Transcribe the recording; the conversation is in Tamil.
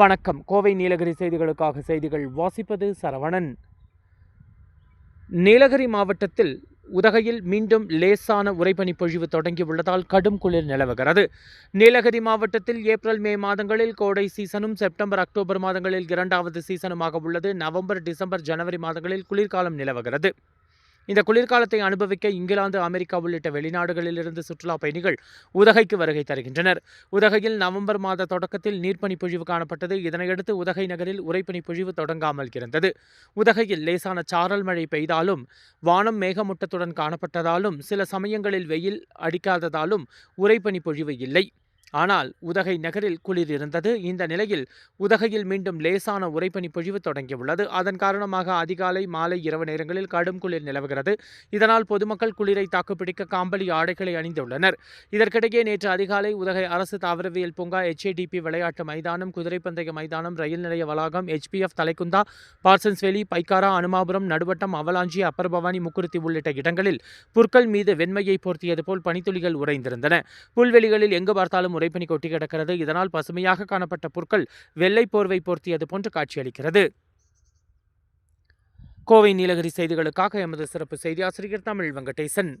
வணக்கம். கோவை நீலகிரி செய்திகளுக்காக செய்திகள் வாசிப்பது சரவணன். நீலகிரி மாவட்டத்தில் உதகையில் மீண்டும் லேசான உறைபனி பொழிவு தொடங்கியுள்ளதால் கடும் குளிர் நிலவுகிறது. நீலகிரி மாவட்டத்தில் ஏப்ரல் மே மாதங்களில் கோடை சீசனும் செப்டம்பர் அக்டோபர் மாதங்களில் இரண்டாவது சீசனுமாக உள்ளது. நவம்பர் டிசம்பர் ஜனவரி மாதங்களில் குளிர்காலம் நிலவுகிறது. இந்த குளிர்காலத்தை அனுபவிக்க இங்கிலாந்து அமெரிக்கா உள்ளிட்ட வெளிநாடுகளிலிருந்து சுற்றுலா பயணிகள் உதகைக்கு வருகை தருகின்றனர். உதகையில் நவம்பர் மாத தொடக்கத்தில் நீர்ப்பனி பொழிவு காணப்பட்டது. இதனையடுத்து உதகை நகரில் உறைபனி பொழிவு தொடங்காமல் இருந்தது உதகையில் லேசான சாரல் மழை பெய்தாலும் வானம் மேகமூட்டத்துடன் காணப்பட்டதாலும் சில சமயங்களில் வெயில் அடிக்காததாலும் உறைபனி பொழிவு இல்லை. ஆனால் உதகை நகரில் குளிர் இருந்தது இந்த நிலையில் உதகையில் மீண்டும் லேசான உரைப்பனி பொழிவு தொடங்கியுள்ளது. அதன் காரணமாக அதிகாலை மாலை இரவு நேரங்களில் கடும் குளிர் நிலவுகிறது. இதனால் பொதுமக்கள் குளிரை தாக்குப்பிடிக்க காம்பளி ஆடைகளை அணிந்துள்ளனர். இதற்கிடையே நேற்று அதிகாலை உதகை அரசு தாவரவியல் பூங்கா எச்ஏடிபி விளையாட்டு மைதானம் குதிரைப்பந்தய மைதானம் ரயில் நிலைய வளாகம் HPF Thalaikundha Parsons Valley Pykara Anumapuram Naduvattam Avalanche upper Bhavani Mukurthi உள்ளிட்ட இடங்களில் புற்கள் மீது வெண்மையை போர்த்தியது போல் பனித்துளிகள் உறைந்திருந்தன. புல்வெளிகளில் எங்கு பார்த்தாலும் உறைபனி கொட்டி கிடக்கிறது. இதனால் பசுமையாக காணப்பட்ட புற்கள் வெள்ளை போர்வை போர்த்தியது போன்று காட்சியளிக்கிறது. கோவை நீலகிரி செய்திகளுக்காக எமது சிறப்பு செய்தி ஆசிரியர் தமிழ் வெங்கடேசன்.